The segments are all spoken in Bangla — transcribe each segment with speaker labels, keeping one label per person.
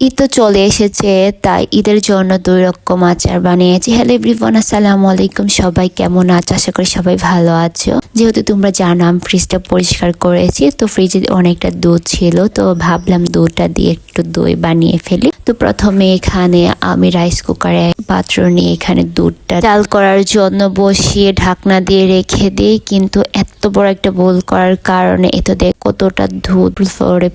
Speaker 1: ঈদ তো চলে এসেছে, তাই ঈদের জন্য দুই রকম আচার বানিয়েছি। হ্যালো এভরিওয়ান আসসালামু আলাইকুম। সবাই কেমন আছো? আশা করি সবাই ভালো আছো। যেহেতু তোমরা জানো, আমি ফ্রিজটা পরিষ্কার করেছি, তো ফ্রিজে অনেকটা দুধ ছিল, তো ভাবলাম দুধটা দিয়ে একটু দই বানিয়ে ফেলি। তো প্রথমে এখানে আমি রাইস কুকারে পাত্র নিয়ে এখানে দুধটা চাল করার জন্য বসিয়ে ঢাকনা দিয়ে রেখে দিই। কিন্তু এত বড় একটা ভুল করার কারণে এত দেখ কতটা দুধ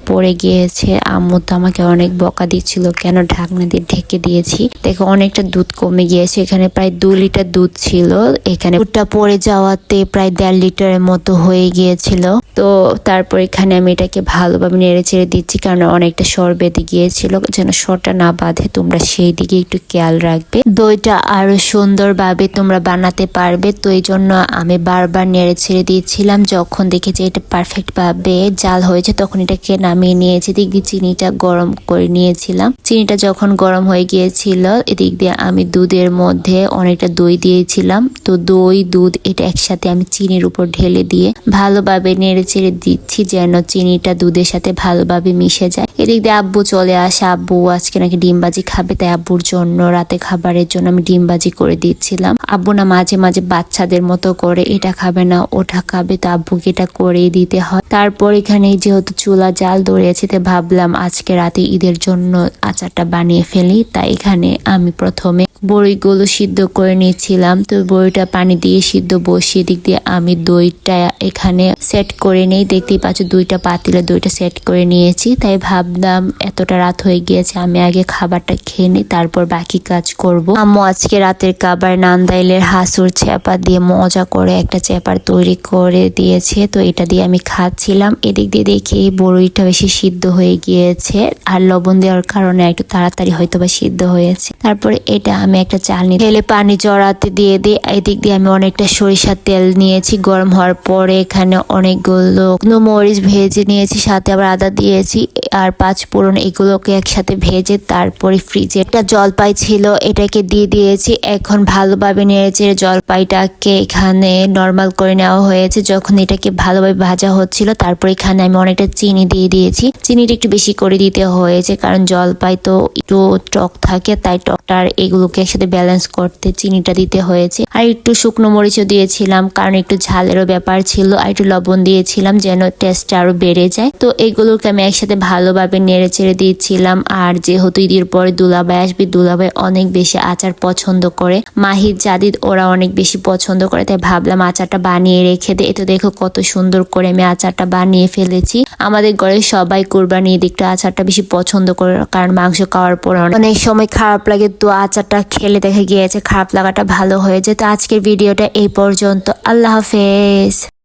Speaker 1: পড়ে গিয়েছে। আম্মু তো আমাকে অনেক বকা দিচ্ছিল, কেন ঢাকনা দিয়ে ঢেকে দিয়েছি? দেখো অনেকটা দুধ কমে গিয়েছে। এখানে প্রায় দু লিটার দুধ ছিল। এখানে দুধটা পড়ে যাওয়াতে প্রায় দেড় লিটারের মতো হয়ে গিয়েছিল। তো তারপর এখানে আমি এটাকে ভালোভাবে নেড়ে চেড়ে দিচ্ছি, কারণ অনেকটা সর বেঁধে গিয়েছিল, যেন সরটা না বাঁধে, তোমরা সেই দিকে একটু খেয়াল রাখবে। দইটা আরও সুন্দরভাবে তোমরা বানাতে পারবে, তো এই জন্য আমি বারবার নেড়ে ছেড়ে দিয়েছিলাম। যখন দেখেছি এটা পারফেক্ট ভাবে জাল হয়েছে, তখন এটাকে নামিয়ে নিয়েছি। দিক দিয়ে চিনিটা গরম করে নিয়েছিলাম। চিনিটা যখন গরম হয়ে গিয়েছিল, এদিক দিয়ে আমি দুধের মধ্যে অনেকটা দই দিয়েছিলাম। তো দই, দুধ এটা একসাথে আমি চিনির উপর ঢেলে দিয়ে ভালোভাবে নেড়ে চেড়ে দিচ্ছি যেন চিনিটা দুধের সাথে ভালোভাবে মিশে যায়। এদিক দিয়ে আব্বু চলে আসে। আব্বু আজকে নাকি ডিমবাজি খাবে, তাই আব্বুর জন্য রাতে খাবারের জন্য আমি ডিমবাজি করে দিচ্ছিলাম। আব্বু না মাঝে মাঝে বাচ্চাদের মতো করে, এটা খাবে না, ওটা খাবে, তো আব্বুকে এটা করেই দিতে হয়। তারপর এখানে যেহেতু চুলা জাল ধরেছে, তাই ভাবলাম আজকে রাতে ঈদের জন্য আচারটা বানিয়ে ফেলি, তাই এখানে আমি প্রথমে বড়িগুলো সিদ্ধ করে নিয়েছিলাম। তো বড়িটা পানি দিয়ে সিদ্ধ বসিয়ে দিক দিয়ে আমি দইটা এখানে সেট করে নেই। দেখতেই পাচ্ছ দুইটা পাতিলে দইটা সেট করে নিয়েছি। তাই ভাবলাম এতটা রাত হয়ে গিয়েছে, আমি আগে খাবারটা খেয়ে নিই, তারপর বাকি কাজ করব। আম্মু আজকে রাতের খাবার নান্দাইলের হাসুর চেপা দিয়ে মজা করে একটা চেপার তৈরি করে দিয়েছে। তো এটা দিয়ে আমি খাচ্ছিলাম। এদিক দিয়ে দেখি বড়িটা বেশি সিদ্ধ হয়ে গিয়েছে। আর লবণ দেওয়ার কারণে একটু তাড়াতাড়ি হয়তো বা সিদ্ধ হয়েছে। তারপরে এটা আমি একটা চালনি ঢেলে পানি জড়াতে দিয়ে দিই এদিক দিয়ে আমি অনেকটা সরিষার তেল নিয়েছি। গরম হওয়ার পরে এখানে অনেকগুলো মরিচ ভেজে নিয়েছি, সাথে আবার আদা দিয়েছি আর পাঁচ ফোড়ন এগুলোকে একসাথে ভেজে তারপরে ফ্রিজে একটা জলপাই ছিল, এটাকে দিয়ে দিয়েছি। এখন ভালোভাবে নেড়েচেড়ে জলপাইটাকে এখানে নর্মাল করে নেওয়া হয়েছে। যখন এটাকে ভালোভাবে ভাজা হচ্ছিল, তারপর এখানে আমি অনেকটা চিনি দিয়ে দিয়েছি। চিনিটা একটু বেশি করে দিতে হয়েছে, কারণ জলপাই তো একটু টক থাকে, তাই টকটার এগুলোকে একসাথে ব্যালেন্স করতে চিনিটা দিতে হয়েছে। আর একটু শুকনো মরিচও দিয়েছিলাম, কারণ একটু ঝালেরও ব্যাপার ছিল, আর একটু লবণ দিয়েছিলাম যেন টেস্টটা আরও বেড়ে যায়। তো এগুলোকে আমি একসাথে ভালোভাবে নেড়ে চেড়ে দিয়েছিলাম আর যেহেতু ঈদের পরে দুলাভাই আসবে, দুলাভাই অনেক বেশি আচার পছন্দ করে। মাহিদ জাদিদ ওরা অনেক বেশি পছন্দ করে, তাই ভাবলাম আচারটা বানিয়ে রেখে দে এতো দেখো কত সুন্দর করে আমি আচারটা বানিয়ে ফেলেছি। আমাদের ঘরে সবাই কোরবানি ঈদ একটু আচারটা বেশি পছন্দ করে, কারণ মাংস খাওয়ার পর অনেক সময় খারাপ লাগে, তো আচারটা খেলে দেখে গিয়েছে খারাপ লাগাটা ভালো হয়েছে। তো আজকের ভিডিওটা এই পর্যন্ত। আল্লাহ হাফেজ।